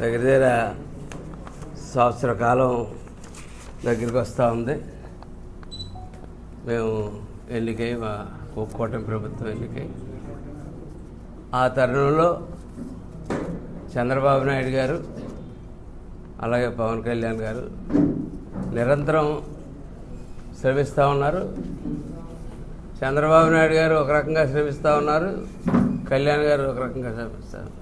దగ్గర దగ్గర సంవత్సర కాలం దగ్గరికి వస్తూ ఉంది. మేము ఎన్నికై మా కూటమి ప్రభుత్వం ఎన్నికై. ఆ తరుణంలో చంద్రబాబు నాయుడు గారు అలాగే పవన్ కళ్యాణ్ గారు నిరంతరం శ్రమిస్తూ ఉన్నారు. చంద్రబాబు నాయుడు గారు ఒక రకంగా శ్రమిస్తూ ఉన్నారు. కళ్యాణ్ గారు ఒక రకంగా శ్రమిస్తారు.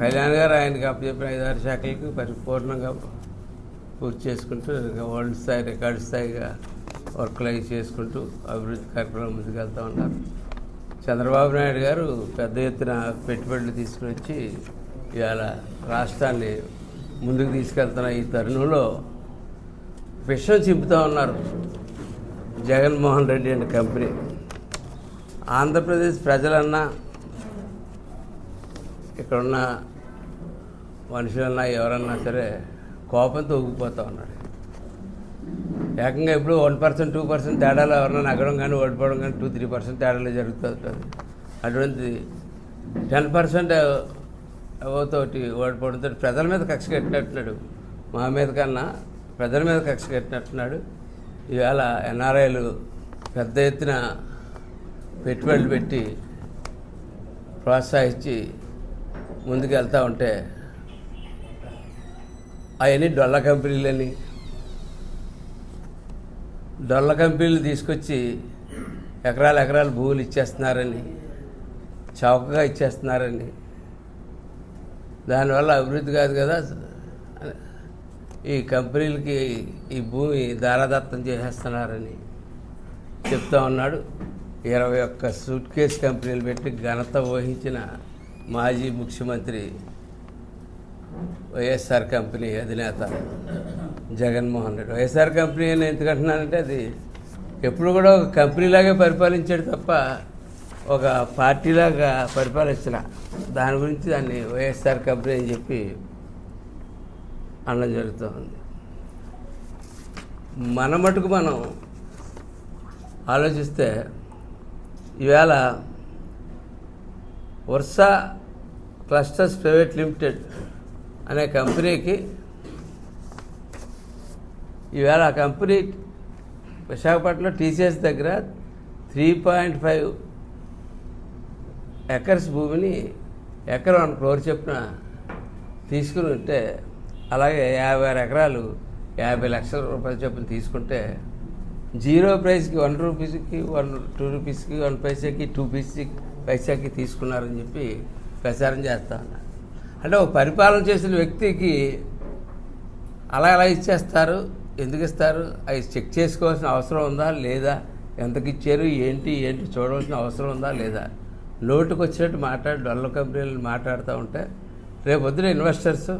కళ్యాణ్ గారు ఆయనకి అప్పచెప్పిన ఐదారు శాఖలకు పరిపూర్ణంగా పూర్తి చేసుకుంటూ ఇంకా వరల్డ్ స్థాయి రికార్డు స్థాయిగా వర్క్లు అవి చేసుకుంటూ అభివృద్ధి కార్యక్రమం ముందుకెళ్తూ ఉన్నారు. చంద్రబాబు నాయుడు గారు పెద్ద ఎత్తున పెట్టుబడులు తీసుకుని వచ్చి ఇవాళ రాష్ట్రాన్ని ముందుకు తీసుకెళ్తున్న ఈ తరుణంలో విషయం చింపుతూ ఉన్నారు జగన్మోహన్ రెడ్డి అండ్ కంపెనీ. ఆంధ్రప్రదేశ్ ప్రజలన్నా ఇక్కడున్న మనుషులన్నా ఎవరన్నా సరే కోపంతో ఊగిపోతూ ఉన్నాడు ఏకంగా ఇప్పుడు వన్ పర్సెంట్ టూ పర్సెంట్ తేడాలు ఎవరన్నా నగడం కానీ ఓడిపోవడం కానీ టూ త్రీ పర్సెంట్ తేడాలు జరుగుతుంది అటువంటి టెన్ పర్సెంట్ అవతోటి ఓడిపోవడంతో ప్రజల మీద కక్ష కట్టినట్టున్నాడు. మా మీద కన్నా ప్రజల మీద కక్ష కట్టినట్టున్నాడు. ఇవాళ ఎన్ఆర్ఐలు పెద్ద ఎత్తున పెట్టుబడులు పెట్టి ప్రోత్సహించి ముందుకు వెళ్తూ ఉంటే అవన్నీ డొల్ల కంపెనీలని డొల్ల కంపెనీలు తీసుకొచ్చి ఎకరాలు ఎకరాలు భూములు ఇచ్చేస్తున్నారని చౌకగా ఇచ్చేస్తున్నారని. దానివల్ల అభివృద్ధి కాదు కదా. ఈ కంపెనీలకి ఈ భూమి దారాదత్తం చేసేస్తున్నారని చెప్తా ఉన్నాడు. ఇరవై ఒక్క సూట్ కేస్ కంపెనీలు పెట్టి ఘనత వహించిన మాజీ ముఖ్యమంత్రి వైఎస్ఆర్ కంపెనీ అధినేత జగన్మోహన్ రెడ్డి. వైఎస్ఆర్ కంపెనీ అని ఎందుకంటున్నానంటే అది ఎప్పుడు కూడా ఒక కంపెనీలాగే పరిపాలించాడు తప్ప ఒక పార్టీలాగా పరిపాలించిన దాని గురించి దాన్ని వైఎస్ఆర్ కంపెనీ అని చెప్పి అనడం జరుగుతుంది. మన మటుకు మనం ఆలోచిస్తే ఈవేళ వర్ష క్లస్టర్స్ ప్రైవేట్ లిమిటెడ్ అనే కంపెనీకి ఈవేళ ఆ కంపెనీ విశాఖపట్నంలో టీసీఎస్ దగ్గర త్రీ పాయింట్ ఫైవ్ ఎకర్స్ భూమిని ఎకరం వన్ క్రోర్ చెప్పిన తీసుకుని ఉంటే అలాగే యాభై ఆరు ఎకరాలు యాభై లక్షల రూపాయల చొప్పున తీసుకుంటే జీరో ప్రైస్కి వన్ రూపీస్కి వన్ టూ రూపీస్కి వన్ పైసాకి టూ పీస్కి పైసాకి తీసుకున్నారని చెప్పి ప్రచారం చేస్తా ఉన్నారు. అంటే ఒక పరిపాలన చేసిన వ్యక్తికి అలా ఎలా ఇచ్చేస్తారు? ఎందుకు ఇస్తారు? అవి చెక్ చేసుకోవాల్సిన అవసరం ఉందా? లేదా? ఎంతకి ఇచ్చారు? ఏంటి? ఏంటి? చూడవలసిన అవసరం ఉందా? లేదా? నోటుకు వచ్చినట్టు మాట్లాడి డొల్ల కంపెనీలు మాట్లాడుతూ ఉంటే రేపు వద్దున ఇన్వెస్టర్స్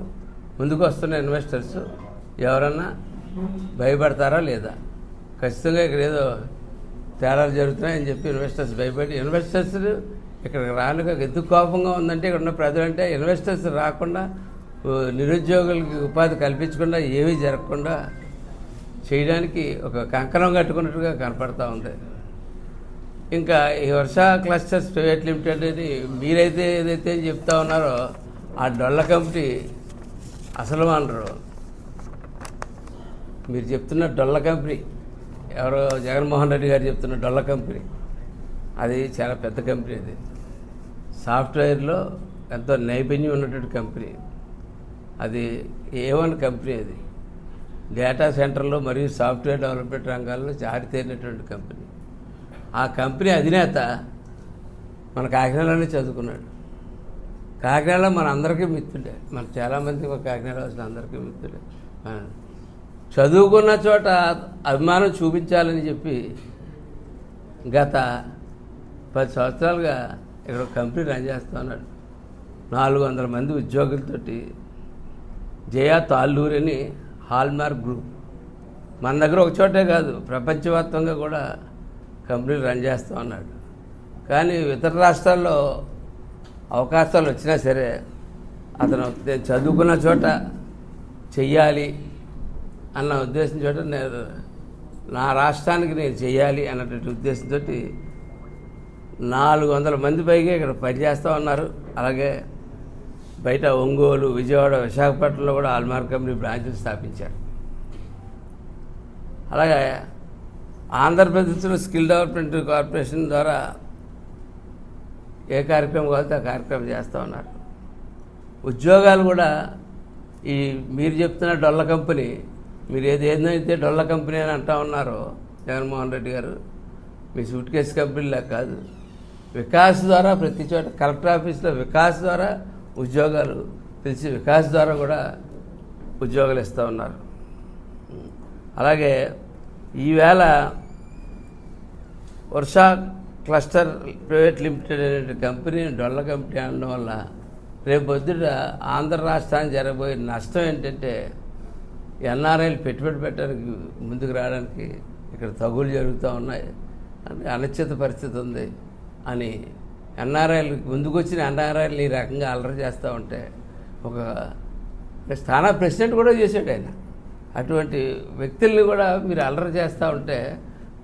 ముందుకు వస్తున్న ఇన్వెస్టర్స్ ఎవరన్నా భయపడతారా లేదా? ఖచ్చితంగా ఇక్కడ ఏదో తేడాలు జరుగుతున్నాయని చెప్పి ఇన్వెస్టర్స్ భయపడి ఇన్వెస్టర్స్ ఇక్కడికి రానుగా ఎందుకు కోపంగా ఉందంటే ఇక్కడ ఉన్న ప్రజలంటే ఇన్వెస్టర్స్ రాకుండా నిరుద్యోగులకి ఉపాధి కల్పించకుండా ఏమీ జరగకుండా చేయడానికి ఒక కంకణం కట్టుకున్నట్టుగా కనపడతా ఉంది. ఇంకా ఈ వర్ష క్లస్టర్స్ ప్రైవేట్ లిమిటెడ్ అని మీరైతే ఏదైతే చెప్తా ఉన్నారో ఆ డొల్ల కంపెనీ అసలు అనరు మీరు చెప్తున్న డొల్ల కంపెనీ ఎవరో జగన్మోహన్ రెడ్డి గారు చెప్తున్న డొల్ల కంపెనీ. అది చాలా పెద్ద కంపెనీ అది. సాఫ్ట్వేర్లో ఎంతో నైపుణ్యం ఉన్నటువంటి కంపెనీ. అది ఏ వన్ కంపెనీ అది. డేటా సెంటర్లో మరియు సాఫ్ట్వేర్ డెవలప్మెంట్ రంగాల్లో జారితేరినటువంటి కంపెనీ. ఆ కంపెనీ అధినేత మన కాకినాడలోనే చదువుకున్నాడు. కాకినాడలో మన అందరికీ మిత్రుడే. మన చాలామంది కాకినాడ వచ్చిన అందరికీ మిత్రుడే. చదువుకున్న చోట అభిమానం చూపించాలని చెప్పి గత పది సంవత్సరాలుగా ఇక్కడ ఒక కంపెనీ రన్ చేస్తూ ఉన్నాడు. నాలుగు వందల మంది ఉద్యోగులతోటి జయా తాళ్ళూరి అని హాల్మార్క్ గ్రూప్. మన దగ్గర ఒక చోటే కాదు ప్రపంచవ్యాప్తంగా కూడా కంపెనీలు రన్ చేస్తూ ఉన్నాడు. కానీ ఇతర రాష్ట్రాల్లో అవకాశాలు వచ్చినా సరే అతను నేను చదువుకున్న చోట చెయ్యాలి అన్న ఉద్దేశం చోట నేను నా రాష్ట్రానికి నేను చెయ్యాలి అన్నటువంటి ఉద్దేశంతో నాలుగు వందల మంది పైగా ఇక్కడ పనిచేస్తూ ఉన్నారు. అలాగే బయట ఒంగోలు విజయవాడ విశాఖపట్నంలో కూడా ఆల్మార్ కంపెనీ బ్రాంచులు స్థాపించారు. అలాగే ఆంధ్రప్రదేశ్లో స్కిల్ డెవలప్మెంట్ కార్పొరేషన్ ద్వారా ఏ కార్యక్రమం కావాలితే ఆ కార్యక్రమం చేస్తూ ఉన్నారు. ఉద్యోగాలు కూడా ఈ మీరు చెప్తున్న డొల్ల కంపెనీ మీరు ఏది ఏదైతే డొల్ల కంపెనీ అని అంటా ఉన్నారో జగన్మోహన్ రెడ్డి గారు మీ సూట్ కేసు కంపెనీలా కాదు. వికాస్ ద్వారా ప్రతి చోట కలెక్టర్ ఆఫీస్లో వికాస్ ద్వారా ఉద్యోగాలు పిలిచి వికాస్ ద్వారా కూడా ఉద్యోగాలు ఇస్తూ ఉన్నారు. అలాగే ఈవేళ వర్ష క్లస్టర్ ప్రైవేట్ లిమిటెడ్ అనే కంపెనీ డొల్ల కంపెనీ అనడం వల్ల రేపు పొద్దుట ఆంధ్ర రాష్ట్రానికి జరగబోయే నష్టం ఏంటంటే ఎన్ఆర్ఐలు పెట్టుబడి పెట్టడానికి ముందుకు రావడానికి ఇక్కడ తగులు జరుగుతూ ఉన్నాయి. అనిశ్చిత పరిస్థితి ఉంది. అని ఎన్ఆర్ఐలు ముందుకు వచ్చిన ఎన్ఆర్ఐలు ఈ రకంగా అలరి చేస్తూ ఉంటే ఒక స్థానా ప్రెసిడెంట్ కూడా చేశాడు ఆయన. అటువంటి వ్యక్తుల్ని కూడా మీరు అల్లరి చేస్తూ ఉంటే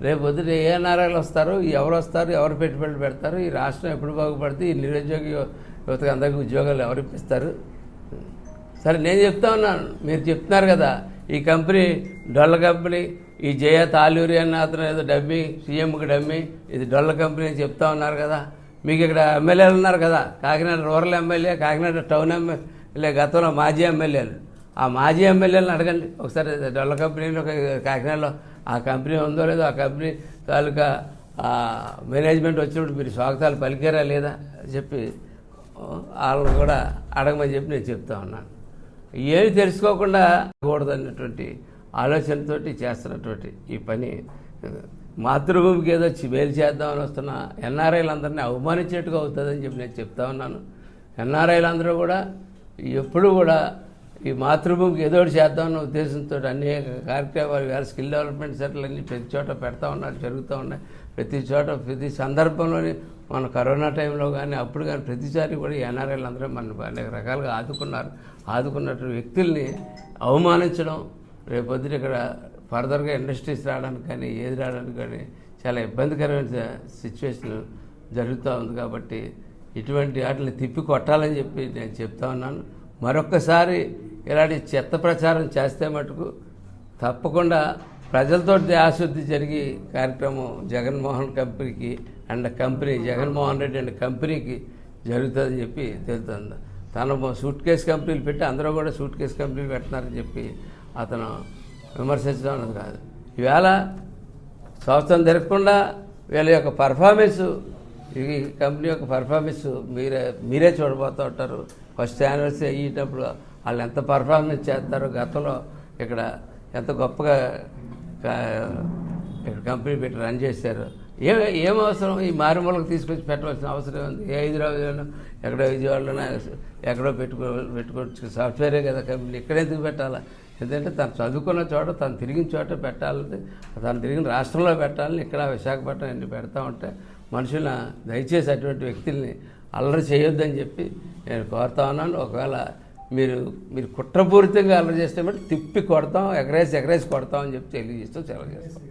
రేపు పొద్దున ఏ ఎన్ఆర్ఐలు వస్తారు ఎవరు వస్తారు ఎవరు పెట్టుబడులు పెడతారు ఈ రాష్ట్రం ఎప్పుడు బాగుపడితే ఈ నిరుద్యోగ యువతకు అందరికీ ఉద్యోగాలు ఎవరు ఇప్పిస్తారు? సరే నేను చెప్తా ఉన్నాను. మీరు చెప్తున్నారు కదా ఈ కంపెనీ డొల్ల కంపెనీ ఈ జయ తాలూరి అన్న అతను ఏదో డమ్మి సీఎంకి డమ్మి ఇది డొల్ల కంపెనీ అని చెప్తా ఉన్నారు కదా. మీకు ఇక్కడ ఎమ్మెల్యేలు ఉన్నారు కదా Kakinada rural MLA Kakinada town MLA గతంలో మాజీ ఎమ్మెల్యేలు. ఆ మాజీ ఎమ్మెల్యేలను అడగండి. ఒకసారి డొల్ల కంపెనీలో కాకినాడలో ఆ కంపెనీ ఉందో లేదో ఆ కంపెనీ తాలూకా మేనేజ్మెంట్ వచ్చినప్పుడు మీరు స్వాగతాలు పలికారా లేదా చెప్పి వాళ్ళని కూడా అడగమని చెప్పి నేను చెప్తా ఉన్నాను. ఏది తెలుసుకోకుండా కూడదన్నటువంటి ఆలోచనతోటి చేస్తున్నటువంటి ఈ పని. మాతృభూమికి ఏదో మేలు చేద్దామని వస్తున్న ఎన్ఆర్ఐలందరినీ అవమానించేట్టుగా అవుతుందని చెప్పి నేను చెప్తా ఉన్నాను. ఎన్ఆర్ఐలందరూ కూడా ఎప్పుడు కూడా ఈ మాతృభూమికి ఏదో ఒకటి చేద్దామన్న ఉద్దేశంతో అనేక కార్యక్రమాలు వేరే స్కిల్ డెవలప్మెంట్ సెంటర్లు అన్ని ప్రతి చోట పెడతా ఉన్నారు జరుగుతూ ఉన్నాయి. ప్రతి చోట ప్రతి సందర్భంలోని మన కరోనా టైంలో కానీ అప్పుడు కానీ ప్రతిసారి కూడా ఎన్ఆర్ఐలు అందరూ మన అనేక రకాలుగా ఆదుకున్నారు. ఆదుకున్నటువంటి వ్యక్తుల్ని అవమానించడం రేపొద్దున ఇక్కడ ఫర్దర్గా ఇండస్ట్రీస్ రావడానికి కానీ ఏది రావడానికి కానీ చాలా ఇబ్బందికరమైన సిచ్యువేషన్ జరుగుతూ ఉంది కాబట్టి ఇటువంటి వాటిని తిప్పి కొట్టాలని చెప్పి నేను చెప్తా ఉన్నాను. మరొక్కసారి ఇలాంటి చెత్త ప్రచారం చేస్తే మటుకు తప్పకుండా ప్రజలతో ఆశుద్ధి జరిగి కార్యక్రమం జగన్మోహన్ కంపెనీకి and company Jaganmohan Reddy and కంపెనీకి జరుగుతుందని చెప్పి తెలుస్తుంది. తను సూట్ కేసు కంపెనీలు పెట్టి అందరూ కూడా సూట్ కేసు కంపెనీలు పెడుతున్నారని చెప్పి అతను విమర్శించడం అన్నది కాదు. ఈవేళ సంవత్సరం జరగకుండా వీళ్ళ యొక్క పర్ఫార్మెన్స్ ఈ కంపెనీ యొక్క పర్ఫార్మెన్స్ మీరే మీరే చూడబోతూ ఉంటారు. ఫస్ట్ యానివర్సరీ అయ్యేటప్పుడు వాళ్ళు ఎంత పర్ఫార్మెన్స్ చేస్తారో గతంలో ఇక్కడ ఎంత గొప్పగా కంపెనీ పెట్టి రన్ చేశారు. ఏ ఏం అవసరం? ఈ మారుమూలకు తీసుకొచ్చి పెట్టవలసిన అవసరం ఉంది. ఏ హైదరాబాద్లోనో ఎక్కడో విజయవాడలోనో ఎక్కడో పెట్టుకో పెట్టుకోవచ్చు. సాఫ్ట్వేరే కదా కంపెనీ. ఇక్కడ ఎందుకు పెట్టాలా? ఎందుకంటే తను చదువుకున్న చోట తను తిరిగిన చోట పెట్టాలని తను తిరిగిన రాష్ట్రంలో పెట్టాలని ఇక్కడ విశాఖపట్నం ఎన్ని పెడతా ఉంటే మనుషుల దయచేసి అటువంటి వ్యక్తుల్ని అల్లరి చేయొద్దని చెప్పి నేను కోరుతా ఉన్నాను. ఒకవేళ మీరు మీరు కుట్రపూరితంగా అల్లరి చేస్తే మట్టి తిప్పి కొడతాం ఎగరేసి ఎగరేసి కొడతాం అని చెప్పి తెలియజేస్తూ సెలవు చేస్తాం.